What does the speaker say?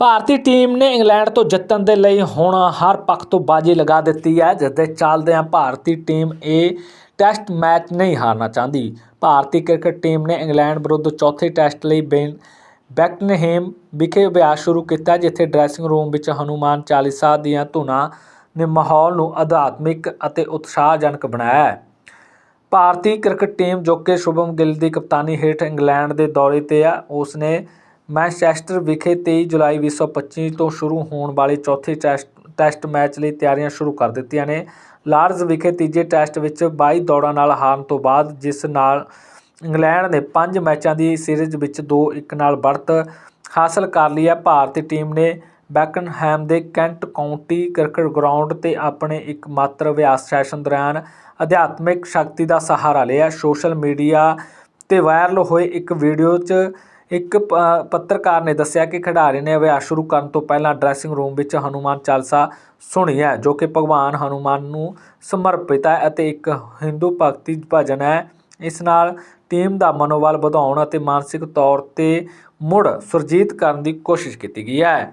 ਭਾਰਤੀ team ਨੇ England ਤੋਂ ਜਿੱਤਣ ਦੇ ਲਈ ਹੁਣ ਹਰ ਪੱਖ ਤੋਂ ਬਾਜੀ ਲਗਾ ਦਿੱਤੀ ਹੈ ਜਿਸ ਦੇ ਚੱਲਦਿਆਂ ਭਾਰਤੀ ਟੀਮ ਇਹ ਟੈਸਟ ਮੈਚ ਨਹੀਂ ਹਾਰਨਾ ਚਾਹੁੰਦੀ। ਭਾਰਤੀ ਕ੍ਰਿਕਟ ਟੀਮ ਨੇ ਇੰਗਲੈਂਡ ਵਿਰੁੱਧ ਚੌਥੇ ਟੈਸਟ ਲਈ ਬੇਨ, ਬੈਕਨਹੇਮ ਵਿਖੇ ਅਭਿਆਸ ਸ਼ੁਰੂ ਕੀਤਾ, ਜਿੱਥੇ ਡਰੈਸਿੰਗ ਰੂਮ ਵਿੱਚ ਹਨੂਮਾਨ ਚਾਲੀਸਾ ਦੀਆਂ ਧੁਨਾਂ ਨੇ ਮਾਹੌਲ ਨੂੰ ਅਧਿਆਤਮਿਕ ਅਤੇ ਉਤਸ਼ਾਹਜਨਕ ਬਣਾਇਆ ਹੈ। ਭਾਰਤੀ ਕ੍ਰਿਕਟ ਟੀਮ ਜੋ ਕਿ ਸ਼ੁਭਮ ਗਿੱਲ ਦੀ ਕਪਤਾਨੀ ਹੇਠ ਇੰਗਲੈਂਡ ਦੇ ਦੌਰੇ ਤੇ ਆ ਉਸ ਨੇ ਮੈਨਚੈਸਟਰ ਵਿਖੇ 23 ਜੁਲਾਈ 2025 ਤੋਂ ਸ਼ੁਰੂ ਹੋਣ ਵਾਲੇ ਚੌਥੇ ਟੈਸਟ ਮੈਚ ਲਈ ਤਿਆਰੀਆਂ ਸ਼ੁਰੂ ਕਰ ਦਿੱਤੀਆਂ ਨੇ। ਲਾਰਡਸ ਵਿਖੇ ਤੀਜੇ ਟੈਸਟ ਵਿੱਚ 22 ਦੌੜਾਂ ਨਾਲ ਹਾਰਨ ਤੋਂ ਬਾਅਦ, ਜਿਸ ਨਾਲ ਇੰਗਲੈਂਡ ਨੇ ਪੰਜ ਮੈਚਾਂ ਦੀ ਸੀਰੀਜ਼ ਵਿੱਚ 2-1 ਨਾਲ ਬੜਤ ਹਾਸਲ ਕਰ ਲਈ ਹੈ। ਭਾਰਤੀ ਟੀਮ ਨੇ ਬੈਕਨਹੈਮ ਦੇ ਕੈਂਟ ਕਾਉਂਟੀ ਕ੍ਰਿਕਟ ਗਰਾਊਂਡ ਤੇ ਆਪਣੇ ਇੱਕ ਮਾਤਰ ਅਭਿਆਸ ਸੈਸ਼ਨ ਦੌਰਾਨ ਅਧਿਆਤਮਿਕ ਸ਼ਕਤੀ ਦਾ ਸਹਾਰਾ ਲਿਆ। ਸੋਸ਼ਲ ਮੀਡੀਆ ਤੇ ਵਾਇਰਲ ਹੋਏ ਇੱਕ ਵੀਡੀਓ 'ਚ ਇੱਕ ਪੱਤਰਕਾਰ ਨੇ ਦੱਸਿਆ ਕਿ ਖਿਡਾਰੀ ਨੇ ਅਭਿਆਸ ਸ਼ੁਰੂ ਕਰਨ ਤੋਂ ਪਹਿਲਾਂ ਡਰੈਸਿੰਗ ਰੂਮ ਵਿੱਚ ਹਨੂਮਾਨ ਚਾਲਸਾ ਸੁਣੀ ਹੈ, ਜੋ ਕਿ ਭਗਵਾਨ ਹਨੂਮਾਨ ਨੂੰ ਸਮਰਪਿਤ ਹੈ ਅਤੇ ਇੱਕ ਹਿੰਦੂ ਭਗਤੀ ਭਜਨ ਹੈ। ਇਸ ਨਾਲ ਟੀਮ ਦਾ ਮਨੋਬਲ ਵਧਾਉਣ ਅਤੇ ਮਾਨਸਿਕ ਤੌਰ ਤੇ ਮੁੜ ਸੁਰਜੀਤ ਕਰਨ ਦੀ ਕੋਸ਼ਿਸ਼ ਕੀਤੀ ਗਈ ਹੈ।